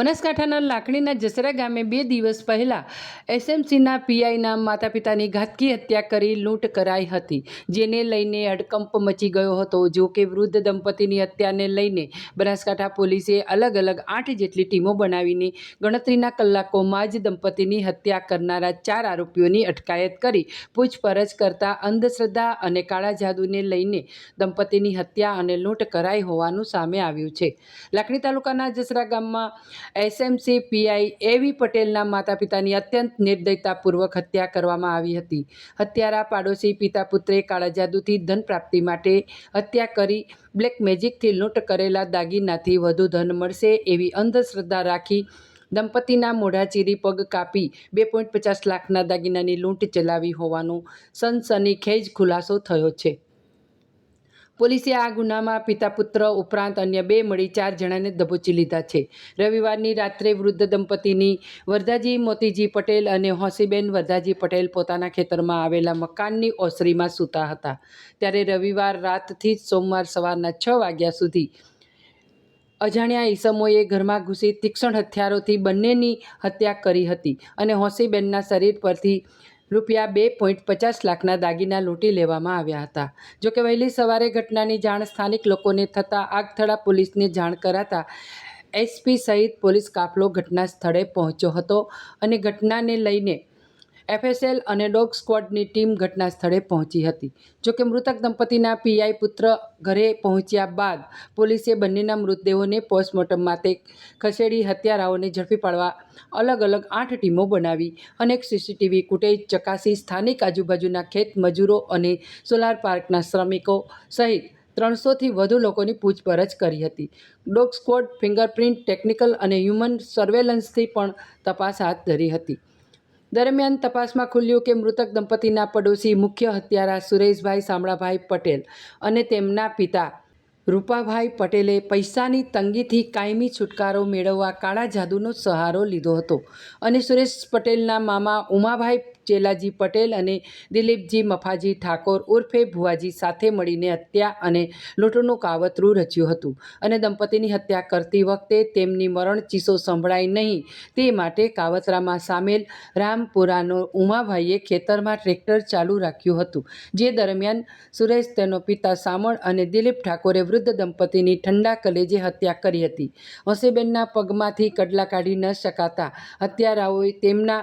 બનાસકાંઠાના લાખણીના જસરા ગામે બે દિવસ પહેલાં એસએમસીના પીઆઈના માતા પિતાની ઘાતકી હત્યા કરી લૂંટ કરાઈ હતી, જેને લઈને હડકંપ મચી ગયો હતો. જો કે વૃદ્ધ દંપતીની હત્યાને લઈને બનાસકાંઠા પોલીસે અલગ અલગ આઠ જેટલી ટીમો બનાવીને ગણતરીના કલાકોમાં જ દંપતીની હત્યા કરનારા ચાર આરોપીઓની અટકાયત કરી પૂછપરછ કરતા અંધશ્રદ્ધા અને કાળા જાદુને લઈને દંપતીની હત્યા અને લૂંટ કરાઈ હોવાનું સામે આવ્યું છે. લાખણી તાલુકાના જસરા ગામમાં એસએમસી પીઆઈ એવી પટેલના માતા પિતાની અત્યંત નિર્દયતાપૂર્વક હત્યા કરવામાં આવી હતી. હત્યારા પાડોશી પિતા પુત્રે કાળા જાદુથી ધન પ્રાપ્તિ માટે હત્યા કરી બ્લેક મેજિકથી લૂંટ કરેલા દાગીનાથી વધુ ધન મળશે એવી અંધશ્રદ્ધા રાખી દંપતીના મોઢા ચીરી પગ કાપી બે પોઈન્ટ પચાસ લાખના દાગીનાની લૂંટ ચલાવી હોવાનો સનસનીખેજ ખુલાસો થયો છે. પોલીસે આ ગુનામાં પિતા પુત્ર ઉપરાંત અન્ય બે મળી ચાર જણાને દબોચી લીધા છે. રવિવારની રાત્રે વૃદ્ધ દંપતીની વરદાજી મોતીજી પટેલ અને હોસીબેન વરદાજી પટેલ પોતાના ખેતરમાં આવેલા મકાનની ઓસરીમાં સૂતા હતા. ત્યારે રવિવાર રાતથી જ સોમવાર સવારના છ વાગ્યા સુધી અજાણ્યા ઈસમોએ ઘરમાં ઘૂસી તીક્ષ્ણ હથિયારોથી બંનેની હત્યા કરી હતી અને હોસીબેનના શરીર પરથી રૂપિયા બે પોઈન્ટ પચાસ લાખના દાગીના લૂંટી લેવામાં આવ્યા હતા. જોકે વહેલી સવારે ઘટનાની જાણ સ્થાનિક લોકોને થતાં આગથળા પોલીસને જાણ કરાતા એસપી સહિત પોલીસ કાફલો ઘટના સ્થળે પહોંચ્યો હતો અને ઘટનાને લઈને એફએસએલ અને ડોગ સ્ક્વોડની ટીમ ઘટના સ્થળે પહોંચી હતી. જોકે મૃતક દંપતીના પીઆઈ પુત્ર ઘરે પહોંચ્યા બાદ પોલીસે બંનેના મૃતદેહોને પોસ્ટમોર્ટમ માટે ખસેડી હત્યારાઓને ઝડપી પાડવા અલગ અલગ આઠ ટીમો બનાવી અનેક સીસીટીવી ફૂટેજ ચકાસી સ્થાનિક આજુબાજુના ખેત મજૂરો અને સોલાર પાર્કના શ્રમિકો સહિત ત્રણસોથી વધુ લોકોની પૂછપરછ કરી હતી. ડોગ સ્ક્વોડ ફિંગરપ્રિન્ટ ટેકનિકલ અને હ્યુમન સર્વેલન્સથી પણ તપાસ હાથ ધરી હતી. દરમિયાન તપાસમાં ખુલ્યું કે મૃતક દંપતીના પડોશી મુખ્ય હત્યારા સુરેશભાઈ શામળાભાઈ પટેલ અને તેમના પિતા રૂપાભાઈ પટેલે પૈસાની તંગીથી કાયમી છુટકારો મેળવવા કાળા જાદુનો સહારો લીધો હતો. અને સુરેશ પટેલના મામા ઉમાભાઈ ચેલાજી પટેલ અને દિલીપજી મફાજી ઠાકોર ઉર્ફે ભુવાજી સાથે મળીને હત્યા અને લૂંટનું કાવતરું રચ્યું હતું અને દંપતીની હત્યા કરતી વખતે તેમની મરણ ચીસો સંભળાય નહીં તે માટે કાવતરામાં સામેલ રામપુરાનો ઉમાભાઈએ ખેતરમાં ટ્રેક્ટર ચાલુ રાખ્યું હતું, જે દરમિયાન સુરેશ તેનો પિતા સામળ અને દિલીપ ઠાકોરે વૃદ્ધ દંપતીની ઠંડા કલેજે હત્યા કરી હતી. હસીબેનના પગમાંથી કડલા કાઢી ન શકાતા હત્યારાઓએ તેમના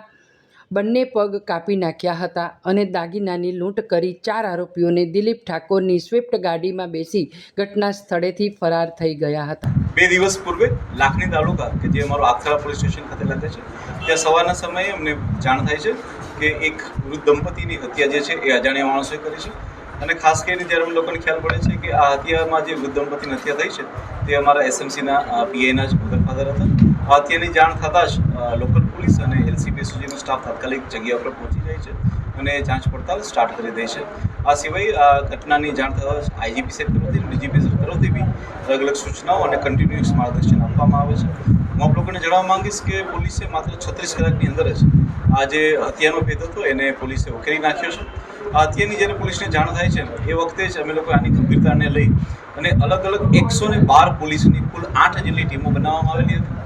બંને પગ કાપી નાખ્યા હતા અને દાગીનાની લૂંટ કરી ચાર આરોપીઓને દિલીપ ઠાકોરની સ્વિફ્ટ ગાડીમાં બેસી ઘટના સ્થળેથી ફરાર થઈ ગયા હતા. બે દિવસ પૂર્વે લાખણી તાલુકા કે જે અમારો આખરા પોલીસ સ્ટેશન ખાતે લાગે છે, ત્યાં સવારના સમયે અમને જાણ થાય છે કે એક વૃદ્ધ દંપતીની હત્યા જે છે એ અજાણ્યા માણસોએ કરી છે. અને ખાસ કરીને જ્યારે અમને લોકોને ખ્યાલ પડે છે કે આ હત્યામાં જે વૃદ્ધ દંપતીની હત્યા થઈ છે, તે અમારા એસએમસીના પીઆઈના જ મધર ફાધર હતા. આ જાણ થતાં જ લોકલ પોલીસ અને એલસીબી સુધીનો સ્ટાફ તાત્કાલિક જગ્યા પર પહોંચી જાય છે અને જાંચ પડતાલ સ્ટાર્ટ કરી દે છે. આ સિવાય આ ઘટનાની જાણ થતાં જ આઈજીપી સાહેબ તરફથી ડીજીપી સાહેબ તરફથી બી અલગ અલગ સૂચનાઓ અને કન્ટિન્યુઅસ માર્ગદર્શન આપવામાં આવે છે. હું આપ લોકોને જણાવવા માંગીશ કે પોલીસે માત્ર છત્રીસ કલાકની અંદર જ આ જે હત્યાનો ભેદ હતો એને પોલીસે ઉકેલી નાખ્યો છે. આ હત્યાની જ્યારે પોલીસને જાણ થાય છે એ વખતે જ અમે લોકો આની ગંભીરતાને લઈ અને અલગ અલગ એકસો ને બાર પોલીસની કુલ આઠ જેટલી ટીમો બનાવવામાં આવેલી હતી.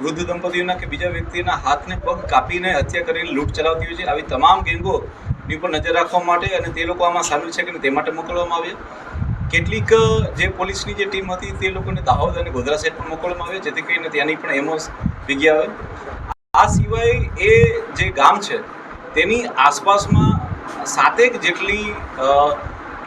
વૃદ્ધ દંપતીઓના કે બીજા વ્યક્તિના હાથને પગ કાપીને હત્યા કરીને લૂંટ ચલાવતી હોય છે. આવી તમામ ગેંગોની ઉપર નજર રાખવા માટે અને તે લોકો આમાં સામેલ છે કે તે માટે મોકલવામાં આવ્યા. કેટલીક જે પોલીસની જે ટીમ હતી તે લોકોને દાહોદ અને ગોધરા સાઈડ પણ મોકલવામાં આવે જેથી કરીને ત્યાંની પણ એમઓસ ભેગી આવે. આ સિવાય એ જે ગામ છે, તેની આસપાસમાં સાતેક જેટલી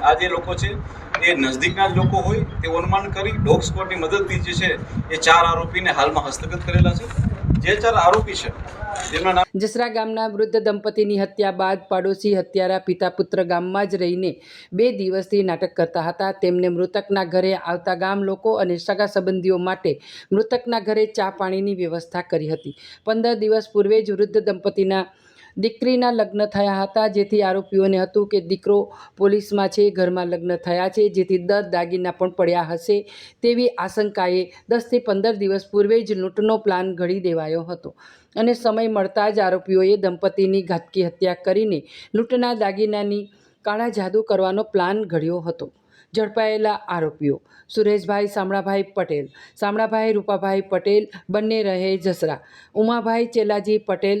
આ જે લોકો છે, એ નજદીકના જ લોકો હોય, તે અનુમાન કરી ડોગ સ્કોડની મદદથી જે છે, એ ચાર આરોપીને હાલમાં હસ્તગત કરેલા છે. જે ચાર આરોપી છે જસરા ગામના વૃદ્ધ દંપતીની હત્યા બાદ પાડોશી હત્યારા પિતા પુત્ર ગામમાં જ રહીને બે દિવસથી નાટક કરતા હતા. તેમને મૃતકના ઘરે આવતા ગામ લોકો અને સગા સંબંધીઓ માટે મૃતકના ઘરે ચા પાણીની વ્યવસ્થા કરી હતી. પંદર દિવસ પૂર્વે જ વૃદ્ધ દંપતીના દીકરીના લગ્ન થયા હતા. જેથી આરોપીઓને હતું કે દીકરો પોલીસમાં છે, ઘરમાં લગ્ન થયા છે, જેથી દર દાગીના પણ પડ્યા હશે તેવી આશંકાએ દસથી પંદર દિવસ પૂર્વે જ લૂંટનો પ્લાન ઘડી દેવાયો હતો. અને સમય મળતા જ આરોપીઓએ દંપતીની ઘાતકી હત્યા કરીને લૂંટના દાગીનાની કાળા જાદુ કરવાનો પ્લાન ઘડ્યો હતો. ઝડપાયેલા આરોપીઓ સુરેશભાઈ શામળાભાઈ પટેલ, શામળાભાઈ રૂપાભાઈ પટેલ, બંને રહે જસરા, ઉમાભાઈ ચેલાજી પટેલ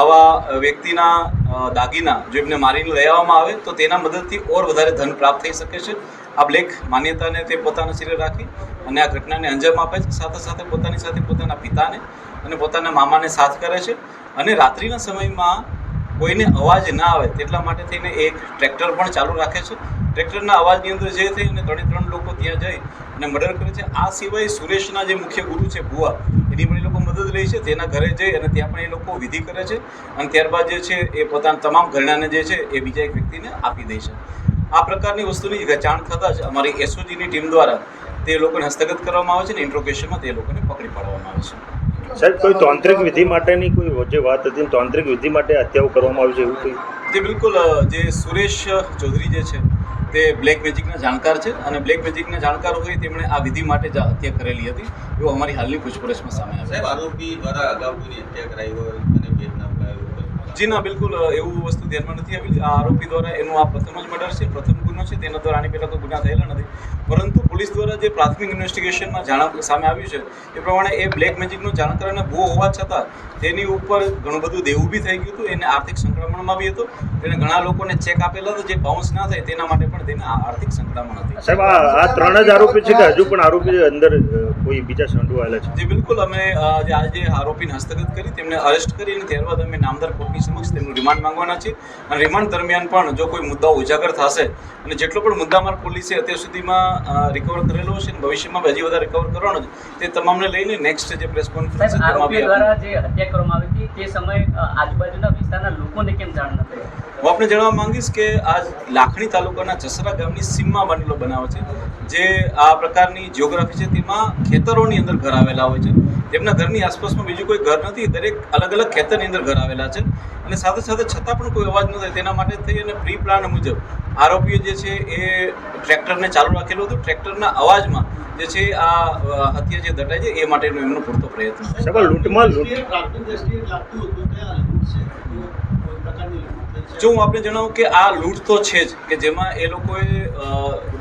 આવા વ્યક્તિના દાગીના જો એમને મારીને લઈ આવવામાં આવે, તો તેના મદદથી ઓર વધારે ધન પ્રાપ્ત થઈ શકે છે. આ બ્લેક માન્યતાને તે પોતાના શિરે રાખી અને આ ઘટનાને અંજામ આપે છે. સાથે સાથે પોતાની સાથે પોતાના પિતાને અને પોતાના મામાને સાથ કરે છે. અને રાત્રિના સમયમાં કોઈને અવાજ ના આવે તેટલા માટે થઈને એક ટ્રેક્ટર પણ ચાલુ રાખે છે. ટ્રેક્ટરના અવાજની અંદર જે થઈ અને ત્રણે ત્રણ લોકો ત્યાં જઈ અને મર્ડર કરે છે. આ સિવાય સુરેશના જે મુખ્ય ગુરુ છે ભુવા, એની પણ એ લોકો મદદ લે છે. તેના ઘરે જઈ અને ત્યાં પણ એ લોકો વિધિ કરે છે અને ત્યારબાદ જે છે એ પોતાના તમામ ઘરણાને જે છે એ બીજા એક વ્યક્તિને આપી દે છે. આ પ્રકારની વસ્તુની જાણ થતાં જ અમારી એસઓજીની ટીમ દ્વારા તે લોકોને હસ્તગત કરવામાં આવે છે અને ઇન્ટ્રોગેશનમાં તે લોકોને પકડી પાડવામાં આવે છે. સાહેબ કોઈ તાંત્રિક વિધિ માટેની કોઈ જે વાત હતી તાંત્રિક વિધિ માટે હત્યાઓ કરવામાં આવી છે એવું કંઈ? જે બિલકુલ જે સુરેશ ચૌધરી જે છે તે બ્લેક મેજિકના જાણકાર છે અને બ્લેક મેજિકના જાણકાર હોય તેમણે આ વિધિ માટે જ હત્યા કરેલી હતી એવું અમારી હાલની પૂછપરછમાં સામે આવ્યું સાહેબ આરોપી દ્વારા અગાઉ કોઈની હત્યા કરાઈ હોય અને ભેદ ના જી ના બિલકુલ એવું વસ્તુ ધ્યાનમાં નથી આવી આ આરોપી દ્વારા એનું આ પ્રથમ જ મર્ડર છે. પ્રથમ ગુનો છે, તેના દ્વારા આની પહેલાં તો ગુના થયેલા નથી. પરંતુ પોલીસ દ્વારા જે પ્રાથમિક ઇન્વેસ્ટિગેશનમાં જાણ સામે આવ્યું છે, એ પ્રમાણે એ બ્લેક મેજિકનો જાણકાર અને ભૂ હોવા છતાં તેની ઉપર ઘણું બધું દેવું બી થઈ ગયું હતું, એને આર્થિક સંકળામણમાં બી હતું. તેને ઘણા લોકોને ચેક આપેલા હતા, જે બાઉન્સ ના થાય તેના માટે પણ તેને આર્થિક સંકળામણ હતી. સાહેબ, આ ત્રણ જ આરોપી છે કે હજુ પણ આરોપી અંદર કોઈ બીજા સંડોવાયેલા છે. જી બિલકુલ. અમે જે આજે આરોપીને હસ્તગત કરી તેમને અરેસ્ટ કરી અને ત્યારબાદ અમે નામદાર કોર્ટની સમક્ષ તેમનું રિમાન્ડ માંગવાના છે અને રિમાન્ડ દરમિયાન પણ જો કોઈ મુદ્દાઓ ઉજાગર થશે અને જેટલો પણ મુદ્દામાર પોલીસે અત્યાર સુધીમાં રિકવર કરેલો છે અને ભવિષ્યમાં હજી વધારે રિકવર કરવાનો છે તે તમામને લઈને નેક્સ્ટ જે પ્રેસ કોન્ફરન્સ દ્વારા જે હત્યા કરવામાં આવી હતી તે સમયે આજુબાજુના વિસ્તારના લોકોને કેમ જાણ ન થઈ? હું આપને જણાવવા માંગીશ કે આ લાખણી તાલુકાના જસરા ગામની સીમમાં બનેલો બનાવ છે જે આ પ્રકારની જિયોગ્રાફી છે તેમાં ખેતરોની અંદર ઘર આવેલા હોય છે. તેમના ઘરની આસપાસમાં બીજું કોઈ ઘર નથી દરેક અલગ અલગ ખેતરની અંદર ઘર આવેલા છે. અને સાથે સાથે છતાં પણ કોઈ અવાજ ન થાય તેના માટે થઈ અને પ્રી પ્લાન મુજબ આરોપીઓ જે છે એ ટ્રેક્ટરને ચાલુ રાખેલું હતું. ટ્રેક્ટરના અવાજમાં જે છે આ હત્યા જે દટાય છે એ માટેનો એમનો પૂરતો પ્રયત્ન છે. લૂંટમાં લૂંટ જો હું આપણે જણાવું કે આ લૂંટ તો છે જ કે જેમાં એ લોકોએ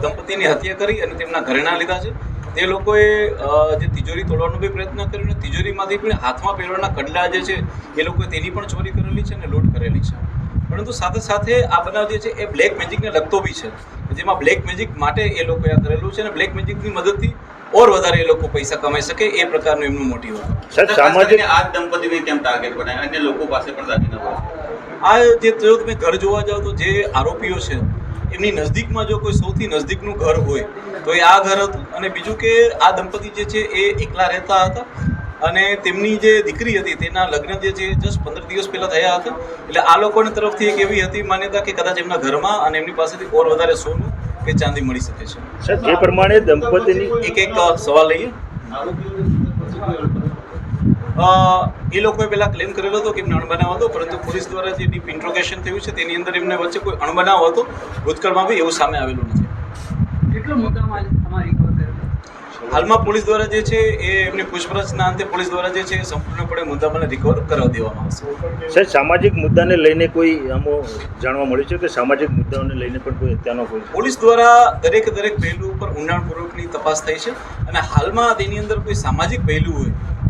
દંપતીની હત્યા કરી અને તેમના ઘરેણા લીધા છે. તે લોકોએ જે તિજોરી તોડવાનો બી પ્રયત્ન કર્યો અને તિજોરીમાંથી પણ હાથમાં પહેરવાના કડલા જે છે એ લોકોએ તેની પણ ચોરી કરેલી છે અને લૂંટ કરેલી છે. પરંતુ સાથે સાથે આ બનાવ જે છે એ બ્લેક મેજિકને લગતો બી છે. જેમાં બ્લેક મેજિક માટે એ લોકોએ આ કરેલું છે અને બ્લેક મેજિકની મદદથી ઓર વધારે એ લોકો પૈસા કમાઈ શકે એ પ્રકારનું એમનું મોટિવ હતું. સામાજિક આ દંપતીને કેમ ટાર્ગેટ બનાવ્યા? અન્ય લોકો પાસે પણ દાગીના હોય આ જે જો તમે ઘર જોવા જાઓ તો જે આરોપીઓ છે એમની નજદીકમાં જો કોઈ સૌથી નજદીકનું ઘર હોય તો એ આ ઘર હતું. અને બીજું કે આ દંપતી જે છે એ એકલા રહેતા હતા. અને તેમની જે દીકરી હતી તેના લગ્ન જે છે જસ્ટ પંદર દિવસ પહેલાં થયા હતા. એટલે આ લોકોની તરફથી એક એવી હતી માન્યતા કે કદાચ એમના ઘરમાં અને એમની પાસેથી ઓર વધારે સોનું કે ચાંદી મળી શકે છે. જે પ્રમાણે દંપતીની એક એક સવાલ લઈએ. એ લોકોએ પહેલાં ક્લેમ કરેલો હતો કે એમને અણબનાવ હતો પરંતુ પોલીસ દ્વારા જે ડીપ ઇન્ટ્રોગેશન થયું છે તેની અંદર એમને વચ્ચે કોઈ અણબનાવ હતો ભૂતકાળમાં બી એવું સામે આવેલું નથી. કેટલો મુદ્દામાં હાલમાં પોલીસ દ્વારા જે છે એ એમની પૂછપરછના અંતે પોલીસ દ્વારા જે છે એ સંપૂર્ણપણે મુદ્દામાં રિકવર કરાવી દેવામાં આવશે. સાહેબ સામાજિક મુદ્દાને લઈને કોઈ આમો જાણવા મળ્યું છે કે સામાજિક મુદ્દાઓને લઈને પણ કોઈ હત્યાનો કોઈ પોલીસ દ્વારા દરેક દરેક પહેલું ઉપર ઊંડાણપૂર્વકની તપાસ થઈ છે અને હાલમાં તેની અંદર કોઈ સામાજિક પહેલું હોય